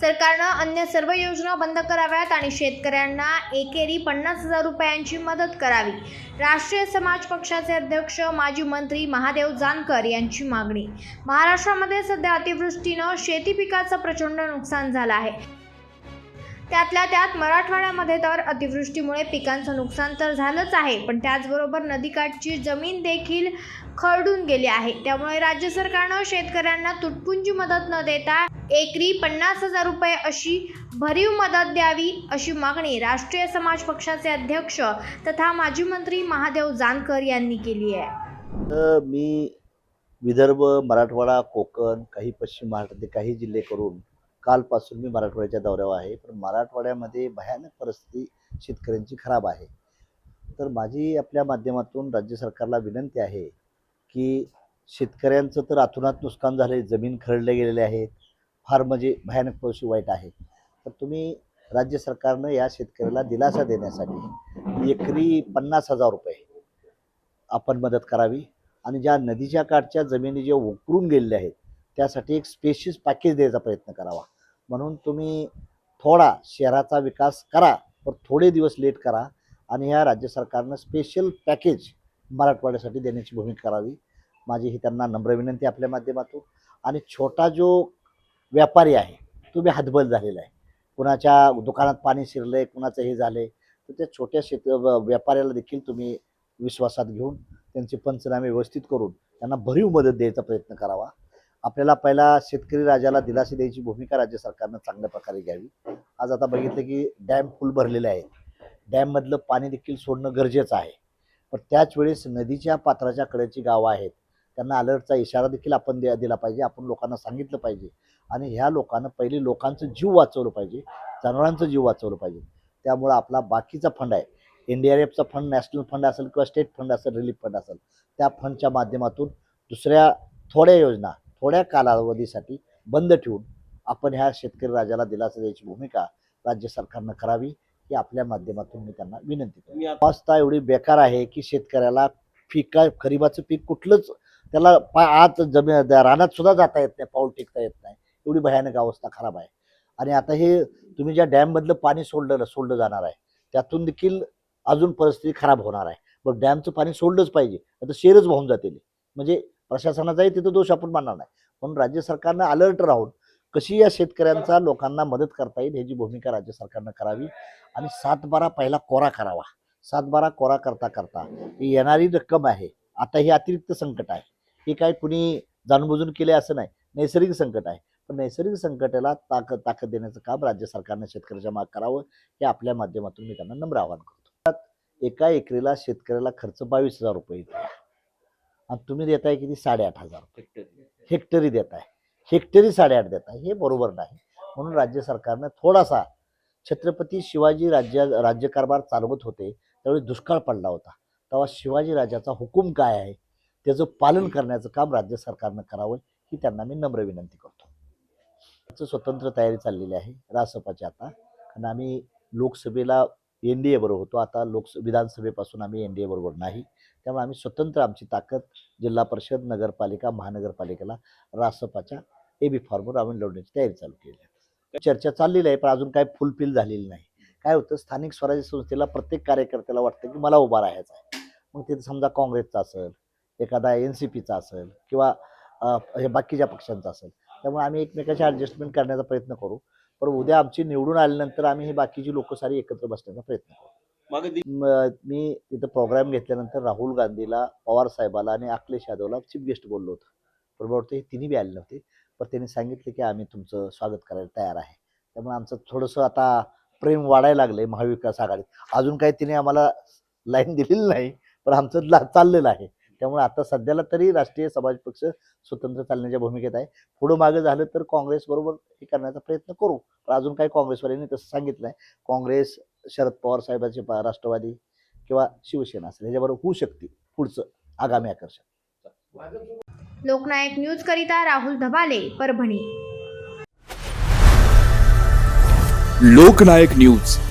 सरकारनं अन्य सर्व योजना बंद कराव्यात आणि शेतकऱ्यांना एकेरी पन्नास हजार रुपयांची मदत करावी. राष्ट्रीय समाज पक्षाचे अध्यक्ष माजी मंत्री महादेव जानकर यांची मागणी. महाराष्ट्रामध्ये सध्या अतिवृष्टीनं शेती पिकाचं प्रचंड नुकसान झालं आहे. त्यातल्या त्यात मराठवाड्यामध्ये तर अतिवृष्टीमुळे पिकांचं नुकसान तर झालंच आहे पण त्याचबरोबर नदीकाठची जमीन देखील खरडून गेली आहे. त्यामुळे राज्य सरकारनं शेतकऱ्यांना तुटपुंजी मदत न देता एकरी पन्नास हजार रुपये अशी भरीव मदत द्यावी अशी मागणी राष्ट्रीय समाज पक्षाचे अध्यक्ष तथा माजी मंत्री महादेव जानकर यांनी केली आहे. तर मी विदर्भ मराठवाडा कोकण काही पश्चिम महाराष्ट्रातील काही जिल्हे करून कालपासून मी मराठवाड्याच्या दौऱ्यावर आहे. पण मराठवाड्यामध्ये भयानक परिस्थिती शेतकऱ्यांची खराब आहे. तर माझी आपल्या माध्यमातून राज्य सरकारला विनंती आहे की शेतकऱ्यांचं तर आतुनात नुकसान झालं आहे जमीन खरडले गेलेले आहेत. फार म्हणजे भयानक परिस्थिती वाईट आहे. तर तुम्ही राज्य सरकारनं या शेतकऱ्याला दिलासा देण्यासाठी एकरी पन्नास हजार रुपये आपण मदत करावी. आणि ज्या नदीच्या काठच्या जमिनी ज्या उकरून गेलेल्या आहेत त्यासाठी एक स्पेशियस पॅकेज द्यायचा प्रयत्न करावा. म्हणून तुम्ही थोडा शहराचा विकास करा पण थोडे दिवस लेट करा आणि ह्या राज्य सरकारनं स्पेशल पॅकेज मराठवाड्यासाठी देण्याची भूमिका करावी. माझी ही त्यांना नम्र विनंती आपल्या माध्यमातून. आणि छोटा जो व्यापारी आहे तो बी हातबल झालेला आहे. कुणाच्या दुकानात पाणी शिरलं आहे कुणाचं हे झालं आहे तर त्या छोट्या शेत व्यापाऱ्याला देखील तुम्ही विश्वासात घेऊन त्यांचे पंचनामे व्यवस्थित करून त्यांना भरीव मदत द्यायचा प्रयत्न करावा. आपल्याला पहिला शेतकरी राजाला दिलासे द्यायची भूमिका राज्य सरकारनं चांगल्या प्रकारे घ्यावी. आज आता बघितलं की डॅम फुल भरलेले आहेत. डॅममधलं पाणी देखील सोडणं गरजेचं आहे. पण त्याच वेळेस नदीच्या पात्राच्या कडेची गावं आहेत. त्यांना अलर्टचा इशारा देखील आपण द्या दिला पाहिजे. आपण लोकांना सांगितलं पाहिजे. आणि ह्या लोकांना पहिले लोकांचं जीव वाचवलं पाहिजे. जनावरांचं जीव वाचवलं पाहिजे. त्यामुळं आपला बाकीचा फंड आहे. एन डी आर एफचा फंड नॅशनल फंड असेल किंवा स्टेट फंड असेल रिलीफ फंड असेल त्या फंडच्या माध्यमातून दुसऱ्या थोड्या योजना थोड्या कालावधीसाठी बंद ठेवून आपण ह्या शेतकरी राजाला दिलासा द्यायची भूमिका राज्य सरकारनं करावी ही आपल्या माध्यमातून मी त्यांना विनंती करतो. अवस्था एवढी बेकार आहे की शेतकऱ्याला पिका खरीबाचं पीक कुठलंच त्याला पा आत जमीन रानात सुद्धा जाता येत नाही पाऊल टेकता येत नाही. एवढी भयानक अवस्था खराब आहे. आणि आता हे तुम्ही ज्या डॅममधलं पाणी सोडलं सोडलं जाणार आहे त्यातून देखील अजून परिस्थिती खराब होणार आहे. मग डॅमचं पाणी सोडलंच पाहिजे आता शेरच वाहून जातील. म्हणजे प्रशासनाचाही तिथं दोष आपण मानणार नाही. म्हणून राज्य सरकारनं अलर्ट राहून कशी या शेतकऱ्यांचा लोकांना मदत करता येईल ह्याची भूमिका राज्य सरकारनं करावी आणि सातबारा पहिला कोरा करावा. सातबारा कोरा करता करता ही येणारी रक्कम आहे. आता हे अतिरिक्त संकट आहे. हे काय कुणी जाणूनबुजून केले असं नाही. नैसर्गिक संकट आहे. पण नैसर्गिक संकटाला ताकद ताकद देण्याचं काम राज्य सरकारनं शेतकऱ्याच्या माग करावं हे आपल्या माध्यमातून मी त्यांना नम्र आवाहन करतो. एका एकरीला शेतकऱ्याला खर्च बावीस हजार रुपये येतो आणि तुम्ही देताय किती? साडेआठ हजार हेक्टरी. देताय. हेक्टरी साडेआठ देताय. हे बरोबर नाही. म्हणून राज्य सरकारनं थोडासा छत्रपती शिवाजी राज्य राज्यकारभार चालवत होते. त्यावेळी दुष्काळ पडला होता. तेव्हा शिवाजी राजाचा हुकूम काय आहे? त्याचं पालन करण्याचं काम राज्य सरकारनं करावं ही त्यांना मी नम्र विनंती करतो. त्याचं स्वतंत्र तयारी चाललेली आहे. रासपाची आता. कारण आम्ही लोकसभेला एन डी ए बरोबर होतो. आता लोकस विधानसभेपासून आम्ही एन डी ए बरोबर नाही. त्यामुळे आम्ही स्वतंत्र आमची ताकद जिल्हा परिषद नगरपालिका महानगरपालिकेला रासपाच्या ए बी फॉर्मवर आम्ही लढण्याची तयारी चालू केली आहे. चर्चा चाललेली आहे पण अजून काय फुलफिल झालेली नाही. काय होतं स्थानिक स्वराज्य संस्थेला प्रत्येक कार्यकर्त्याला वाटतं की मला उभा राहायचं आहे. मग तिथं समजा काँग्रेसचा असेल एखादा एन सी पीचा असेल किंवा हे बाकीच्या पक्षांचा असेल त्यामुळे आम्ही एकमेकाची ॲडजस्टमेंट करण्याचा प्रयत्न करू. पण उद्या आमची निवडून आल्यानंतर आम्ही हे बाकीची लोक सारी एकत्र बसण्याचा प्रयत्न करू. मी तिथं प्रोग्राम घेतल्यानंतर राहुल गांधीला पवार साहेबाला आणि अखिलेश यादवला चीफ गेस्ट बोललो होतो. बरोबर ते तिन्ही बी आले नव्हते. पण त्यांनी सांगितले की आम्ही तुमचं स्वागत करायला तयार आहे. त्यामुळे आमचं थोडंसं आता प्रेम वाढायला लागलंय महाविकास आघाडीत. अजून काही तिने आम्हाला लाईन दिलेली नाही पण आमचं ला चाललेलं आहे. त्यामुळे आता सध्याला तरी राष्ट्रीय समाज पक्ष स्वतंत्र चालण्याच्या भूमिकेत आहे. पुढं मागं झालं तर काँग्रेस बरोबर हे करण्याचा प्रयत्न करू. पण अजून काही काँग्रेसवाल्यांनी तसं सांगितलं आहे काँग्रेस शरद पवार साहेबांचे पा- राष्ट्रवादी किंवा शिवसेना असेल ह्याच्याबरोबर होऊ शकते पुढचं आगामी आकर्षण. लोकनायक न्यूज करिता राहुल धबाले परभणी. लोकनायक न्यूज.